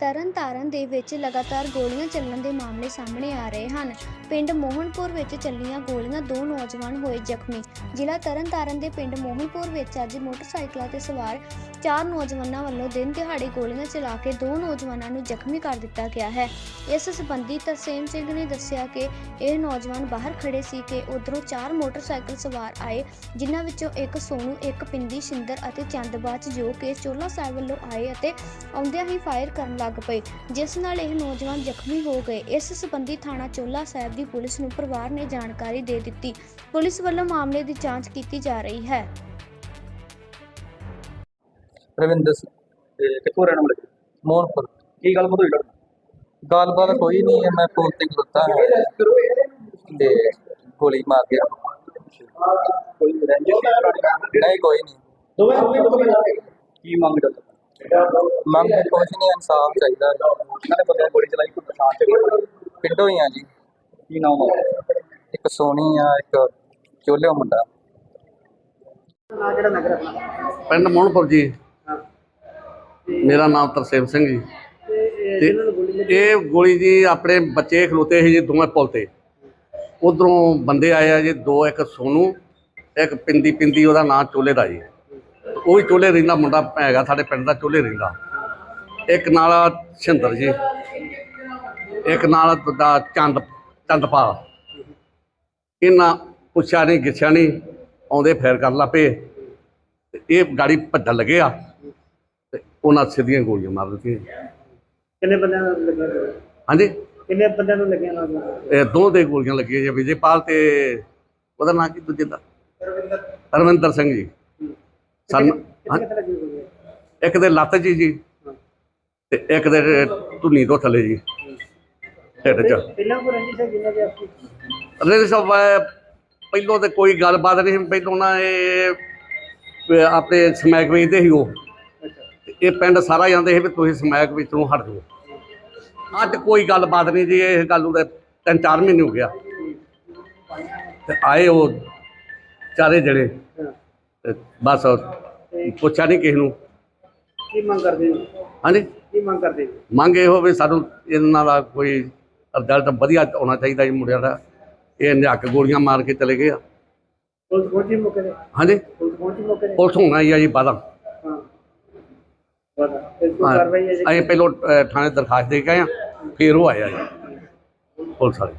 ਤਰਨਤਾਰਨ ਦੇ ਵਿੱਚ ਲਗਾਤਾਰ ਗੋਲੀਆਂ ਚੱਲਣ ਦੇ ਮਾਮਲੇ ਸਾਹਮਣੇ ਆ ਰਹੇ ਹਨ। ਪਿੰਡ ਮੋਹਨਪੁਰ ਵਿੱਚ ਚੱਲੀਆਂ ਗੋਲੀਆਂ ਦੋ ਨੌਜਵਾਨ ਹੋਏ ਜ਼ਖਮੀ। ਜ਼ਿਲ੍ਹਾ ਤਰਨਤਾਰਨ ਦੇ ਪਿੰਡ ਮੋਹਨਪੁਰ ਵਿੱਚ ਅੱਜ ਮੋਟਰਸਾਈਕਲਾਂ ਤੇ ਸਵਾਰ ਚਾਰ ਨੌਜਵਾਨਾਂ ਵੱਲੋਂ ਦਿਨ ਦਿਹਾੜੇ ਗੋਲੀਆਂ ਚਲਾ ਕੇ ਦੋ ਨੌਜਵਾਨਾਂ ਨੂੰ ਜ਼ਖਮੀ ਕਰ ਦਿੱਤਾ ਗਿਆ ਹੈ। ਇਸ ਸਬੰਧੀ ਤਰਸੇਮ ਸਿੰਘ ਨੇ ਦੱਸਿਆ ਕਿ ਇਹ ਨੌਜਵਾਨ ਬਾਹਰ ਖੜੇ ਸੀ ਕਿ ਉਧਰੋਂ ਚਾਰ ਮੋਟਰਸਾਈਕਲ ਸਵਾਰ ਆਏ, ਜਿਨ੍ਹਾਂ ਵਿੱਚੋਂ ਇੱਕ ਸੋਨੂ, ਇੱਕ ਪਿੰਦੀ, ਸ਼ਿੰਦਰ ਅਤੇ ਚੰਦਬਾਚ ਜੋ ਕਿ ਚੋਲਾ ਸਾਹਿਬ ਵੱਲੋਂ ਆਏ ਅਤੇ ਆਉਂਦਿਆਂ ਹੀ ਫਾਇਰ ਕਰਨ ਲੱਗ ਪਏ ਜਿਸ ਨਾਲ ਇਹ ਨੌਜਵਾਨ ਜ਼ਖਮੀ ਹੋ ਗਏ। ਇਸ ਸੰਬੰਧੀ ਥਾਣਾ ਚੋਲਾ ਸਾਹਿਬ ਦੀ ਪੁਲਿਸ ਨੂੰ ਪਰਿਵਾਰ ਨੇ ਜਾਣਕਾਰੀ ਦੇ ਦਿੱਤੀ। ਪੁਲਿਸ ਵੱਲੋਂ ਮਾਮਲੇ ਦੀ ਜਾਂਚ ਕੀਤੀ ਜਾ ਰਹੀ ਹੈ। ਰਵਿੰਦਰ ਸਿੰਘ ਤੇ ਕਿੱਥੋਂ ਰਹਿਣ ਵਾਲੇ ਜੀ? ਮੋਹਨਪੁਰ। ਕੀ ਗੱਲ ਹੋਈ ਤੁਹਾਡੇ ਗੱਲਬਾਤ ਕੋਈ ਨਹੀਂ ਹੈ ਮੈਂ ਫੋਨ ਤੇ ਖਲੋਤਾ। ਹੈ ਤੇ ਗੋਲੀ ਮਾਰ ਗਿਆ ਕੋਈ ਰੰਜਿਸ਼ ਨਹੀਂ ਕੋਈ ਨਹੀਂ। ਕੀ ਮੰਗ ਕਰਦੇ? ਮੰਗ ਕੁਛ ਨਹੀਂ ਇਨਸਾਫ ਚਾਹੀਦਾ। ਇਹਨਾਂ ਨੇ ਬੰਦੇ ਗੋਲੀ ਚਲਾਈ ਕੋਈ ਪਛਾਣ ਤੇ ਕੋਈ? ਪਿੰਡੋਂ ਹੀ ਆ ਜੀ। ਕੀ ਨਾਮ ਹੈ ਇੱਕ ਸੋਨੀ ਆ ਇੱਕ ਚੋਲਿਓ ਮੁੰਡਾ। ਪਿੰਡ ਮੋਹਨਪੁਰ ਜੀ। ਮੇਰਾ ਨਾਮ ਤਰਸੇਮ ਸਿੰਘ ਜੀ। ਤੇ ਇਹ ਗੋਲੀ ਜੀ ਆਪਣੇ ਬੱਚੇ ਖਲੋਤੇ ਸੀ ਜੀ ਦੋਵੇਂ ਪੁਲ ਤੇ। ਉਧਰੋਂ ਬੰਦੇ ਆਏ ਆ ਜੀ ਦੋ ਇੱਕ ਸੋਨੂ ਇੱਕ ਪਿੰਦੀ ਪਿੰਦੀ ਉਹਦਾ ਨਾਮ ਚੋਲੇ ਦਾ ਜੀ। ਉਹ ਵੀ ਚੋਲੇ ਰਹਿੰਦਾ ਮੁੰਡਾ ਹੈਗਾ ਸਾਡੇ ਪਿੰਡ ਦਾ ਚੋਲੇ ਰਹਿੰਦਾ ਇੱਕ ਨਾਲ ਛਿੰਦਰ ਜੀ ਇੱਕ ਨਾਲ ਦਾ ਚੰਦ ਚੰਦਪਾਲ। ਇਹਨਾਂ ਪੁੱਛਿਆ ਨਹੀਂ ਗਿੱਛਿਆ ਨਹੀਂ ਆਉਂਦੇ ਫੇਰ ਕਰਨ ਲੱਗ ਪਏ ਤੇ ਇਹ ਗਾੜੀ ਭੱਜਣ ਲੱਗੇ ਆ ਤੇ ਉਹਨਾਂ ਸਿੱਧੀਆਂ ਗੋਲੀਆਂ ਮਾਰ ਦਿੱਤੀਆਂ। ਕਿੰਨੇ ਬੰਦਿਆਂ ਨੂੰ ਲੱਗਿਆ? ਹਾਂਜੀ? ਕਿੰਨੇ ਬੰਦਿਆਂ ਨੂੰ ਲੱਗਿਆ ਇਹ ਦੋ ਦੇ ਗੋਲੀਆਂ ਲੱਗੀਆਂ ਜੀ ਵਿਜੇਪਾਲ ਤੇ ਉਹਦਾ ਨਾਂ ਕੀ ਦੂਜੇ ਦਾ? ਰਵਿੰਦਰ ਸਿੰਘ ਜੀ। ਸਨ ਇੱਕ ਦੇ ਲੱਤ 'ਚ ਜੀ ਤੇ ਇੱਕ ਦੇ ਧੁੰਨੀ ਤੋਂ ਥੱਲੇ ਜੀ। ਢਿੱਡ 'ਚ। ਪਹਿਲਾਂ ਕੋ ਜਿੰਨਾ ਦੇ ਆਪਕੀ ਰੇਲ ਸਾਹਿਬ ਪਹਿਲੋਂ ਤੇ ਕੋਈ ਗੱਲਬਾਤ ਨਹੀਂ ਪਹਿਲੋਂ ਨਾ ਇਹ ਆਪਣੇ ਸਮੈਕ ਵੇਚਦੇ ਸੀ ਉਹ। ਇਹ ਪਿੰਡ ਸਾਰਾ ਜਾਂਦੇ ਸੀ ਵੀ ਤੁਸੀਂ ਸਮੈਕ ਵਿੱਚੋਂ ਹਟ ਜਾਓ। ਅੱਜ ਕੋਈ ਗੱਲਬਾਤ ਨਹੀਂ ਜੀ ਇਹ ਗੱਲ ਤੇ ਤਿੰਨ ਚਾਰ ਮਹੀਨੇ ਹੋ ਗਿਆ ਤੇ ਆਏ ਉਹ ਚਾਰੇ ਜਣੇ। ਤੇ ਬਸ ਪੁੱਛਿਆ ਨਹੀਂ ਕਿਸੇ ਨੂੰ। ਕੀ ਮੰਗ ਕਰਦੇ ਹੋ? ਹਾਂਜੀ? ਕੀ ਮੰਗ ਕਰਦੇ ਹੋ? ਮੰਗ ਇਹ ਹੋਵੇ ਸਾਨੂੰ ਇਹਨਾਂ ਦਾ ਕੋਈ ਰਿਜ਼ਲਟ ਵਧੀਆ ਆਉਣਾ ਚਾਹੀਦਾ ਜੀ ਮੁੰਡਿਆਂ ਦਾ। ਇਹ ਨਿਹੱਕ ਗੋਲੀਆਂ ਮਾਰ ਕੇ ਚਲੇ ਗਏ ਆ। ਪੁਲਿਸ ਪਹੁੰਚੀ ਮੌਕੇ ਤੇ? ਹਾਂਜੀ? ਪੁਲਿਸ ਪਹੁੰਚੀ ਮੌਕੇ ਤੇ? ਪੁਲਿਸ ਹੋਣਾ ਹੀ ਆ ਜੀ ਬਾਦਾ ਹਾਂ। ਵਾਦਾ ਇਸ ਤੋਂ ਕਾਰਵਾਈ ਹੈ ਜੀ? ਅਸੀਂ ਪਹਿਲੋਂ ਥਾਣੇ ਦਰਖਾਸਤ ਦੇ ਕੇ ਆਏ ਆ ਫਿਰ ਉਹ ਆਇਆ ਜੀ। ਪੁਲਿਸ ਵਾਲੇ।